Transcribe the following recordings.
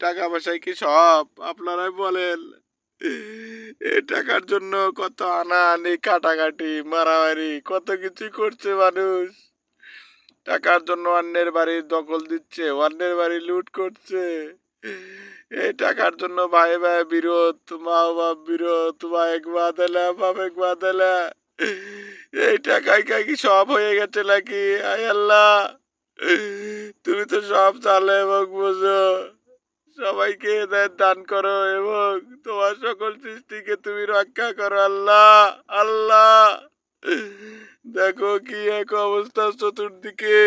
টাকা পয়সায় কি সব? আপনারাই বলেন। এই টাকার জন্য কত আনা আনি কাটাকাটি, মারামারি, কত কিছু করছে মানুষ। টাকার জন্য অন্যের বাড়ি দখল দিচ্ছে, অন্যের বাড়ি লুট করছে। এই টাকার জন্য ভাই ভাই বিরোধ, মা বাপ বিরোধ বা এক বাইক বাঁধেলা বাপেক বাঁধেলা এই টাকায় কি সব হয়ে গেছে নাকি? আয় আল্লাহ। তুমি তো সব চালে এবং বোঝো সবাইকে হেদায়েত দান করো এবং তোমার সকল সৃষ্টিকে তুমি রক্ষা করো। আল্লাহ আল্লাহ। দেখো কি এক অবস্থা চতুর্দিকে।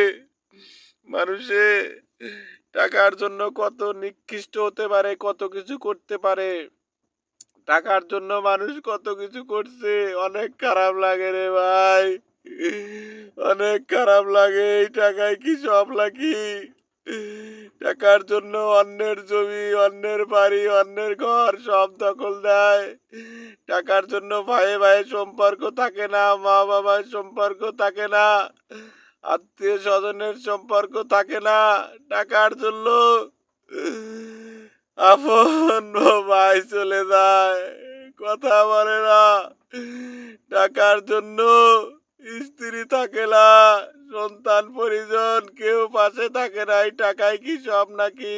মানুষে টাকার জন্য কত নিকৃষ্ট হতে পারে, কত কিছু করতে পারে। টাকার জন্য মানুষ কত কিছু করছে, অনেক খারাপ লাগে রে ভাই। অনেক খারাপ লাগে, এই টাকায় কি সব লাগি টাকার জন্য অন্যের জমি, অন্যের বাড়ি, অন্যের ঘর সব দখল দেয়। টাকার জন্য ভাইয়ে ভাইয়ে সম্পর্ক থাকে না, মা বাবার সম্পর্ক থাকে না, আত্মীয় স্বজনের সম্পর্ক থাকে না। টাকার জন্য আপন ভাই চলে যায়, কথা বলে না। টাকার জন্য স্ত্রী থাকে না, সন্তান, পরিজন, কেউ পাশে থাকে না টাকায় কি সব নাকি?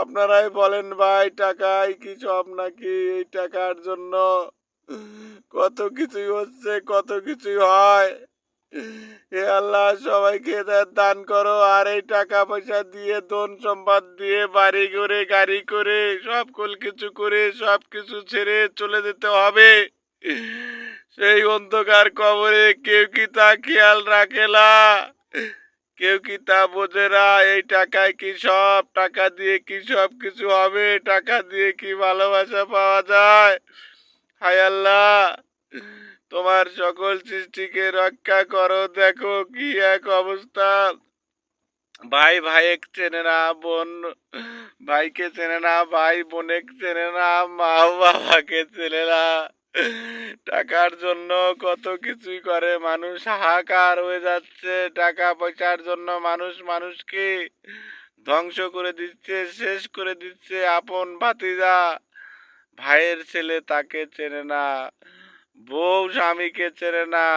আপনারাই বলেন, ভাই, টাকায় কি সব নাকি? এই টাকার জন্য কত কিছুই হচ্ছে, কত কিছুই হয়। হে আল্লাহ, সবাইকে দান করো, আর এই টাকা পয়সা দিয়ে, ধন সম্পদ দিয়ে, বাড়ি করে গাড়ি করে, সব কুল কিছু করে, সব কিছু ছেড়ে চলে যেতে হবে। সেই অন্ধকার কবরে কেউ কি তা খেয়াল রাখে না? কেউ কি তা বোঝে না, এই টাকায় কি সব? টাকা দিয়ে কি সব কিছু হবে? টাকা দিয়ে কি ভালোবাসা পাওয়া যায়? হায় আল্লাহ! তোমার সকল সৃষ্টিকে রক্ষা করো, দেখো কি এক অবস্থা। ভাই ভাইকে চেনে না, বোন। ভাইকে চেনে না, ভাই, বোনেক চেনে না, মা বাবাকে চেনে না। টাকার জন্য কত কিছুই করে, মানুষ হাহাকার হয়ে যাচ্ছে। টাকা পয়সার জন্য মানুষ মানুষকে ধ্বংস করে দিচ্ছে, শেষ করে দিচ্ছে আপন ভাতিজা। ভাইয়ের ছেলে তাকে চেনে না, বউ স্বামীকে চেনে না।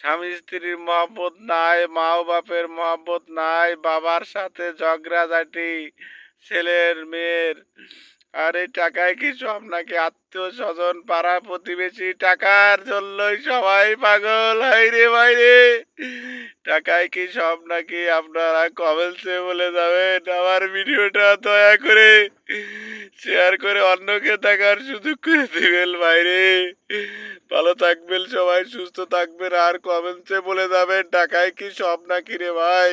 স্বামী স্ত্রীর মহব্বত নাই মা বাপের মহব্বত নাই, বাবার সাথে ঝগড়া ঝগড়াঝাটি, ছেলের মেয়ের আর এই টাকায় কি সব নাকি আত্মীয় স্বজন পাড়া প্রতিবেশী, টাকার জন্যই সবাই পাগল? হাই রে, ভাই রে। টাকায় কি সব নাকি আপনারা কমেন্টসে বলে যাবেন? আমার ভিডিওটা দয়া করে শেয়ার করে অন্যকে দেখার সুযোগ করে দিবেন বাইরে ভালো থাকবেন সবাই, সুস্থ থাকবেন, আর কমেন্টসে বলে যাবেন, টাকায় কি সব নাকি রে, ভাই?